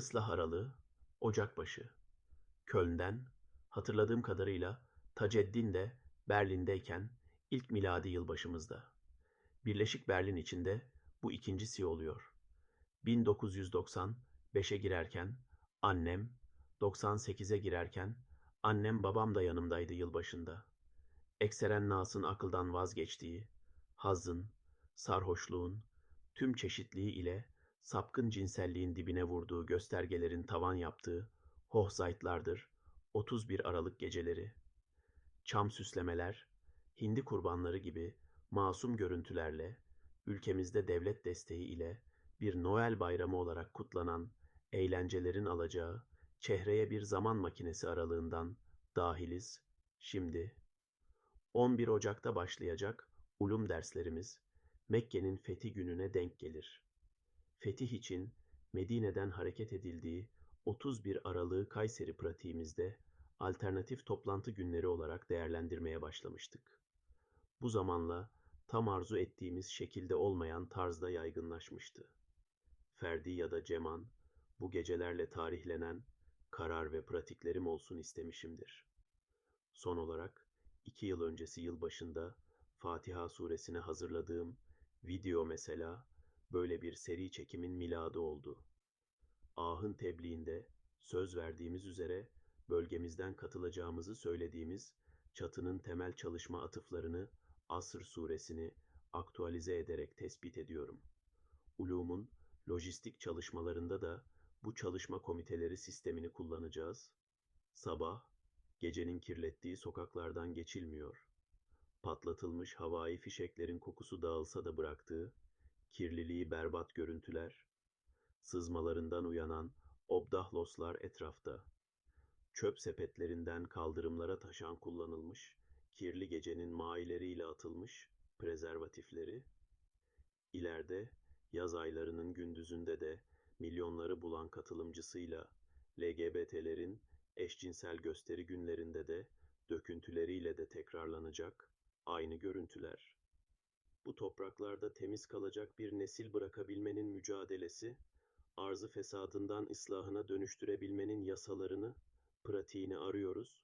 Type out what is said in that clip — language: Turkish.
ıslah aralığı, Ocakbaşı. Köln'den, hatırladığım kadarıyla Taceddin de Berlin'deyken ilk miladi yılbaşımızda. Birleşik Berlin içinde bu ikincisi oluyor. 1995'e girerken annem, 98'e girerken annem babam da yanımdaydı yılbaşında. Ekseren Nas'ın akıldan vazgeçtiği, hazın, sarhoşluğun, tüm çeşitliği ile sapkın cinselliğin dibine vurduğu göstergelerin tavan yaptığı hohzaytlardır 31 Aralık geceleri. Çam süslemeler, hindi kurbanları gibi masum görüntülerle, ülkemizde devlet desteği ile bir Noel bayramı olarak kutlanan eğlencelerin alacağı çehreye bir zaman makinesi aralığından dahiliz, şimdi 11 Ocak'ta başlayacak ulum derslerimiz Mekke'nin fethi gününe denk gelir. Fetih için Medine'den hareket edildiği 31 Aralık'ı Kayseri pratiğimizde alternatif toplantı günleri olarak değerlendirmeye başlamıştık. Bu zamanla tam arzu ettiğimiz şekilde olmayan tarzda yaygınlaşmıştı. Ferdi ya da Ceman, bu gecelerle tarihlenen karar ve pratiklerim olsun istemişimdir. Son olarak, iki yıl öncesi yılbaşında Fatiha suresine hazırladığım video mesela böyle bir seri çekimin miladı oldu. Ahın tebliğinde söz verdiğimiz üzere bölgemizden katılacağımızı söylediğimiz çatının temel çalışma atıflarını Asr suresini aktualize ederek tespit ediyorum. Ulum'un lojistik çalışmalarında da bu çalışma komiteleri sistemini kullanacağız. Sabah, gecenin kirlettiği sokaklardan geçilmiyor. Patlatılmış havai fişeklerin kokusu dağılsa da bıraktığı, kirliliği berbat görüntüler, sızmalarından uyanan obdahloslar etrafta. Çöp sepetlerinden kaldırımlara taşan kullanılmış, kirli gecenin maileriyle atılmış prezervatifleri, ileride yaz aylarının gündüzünde de milyonları bulan katılımcısıyla LGBT'lerin eşcinsel gösteri günlerinde de döküntüleriyle de tekrarlanacak aynı görüntüler. Bu topraklarda temiz kalacak bir nesil bırakabilmenin mücadelesi, arzı fesadından ıslahına dönüştürebilmenin yasalarını, pratiğini arıyoruz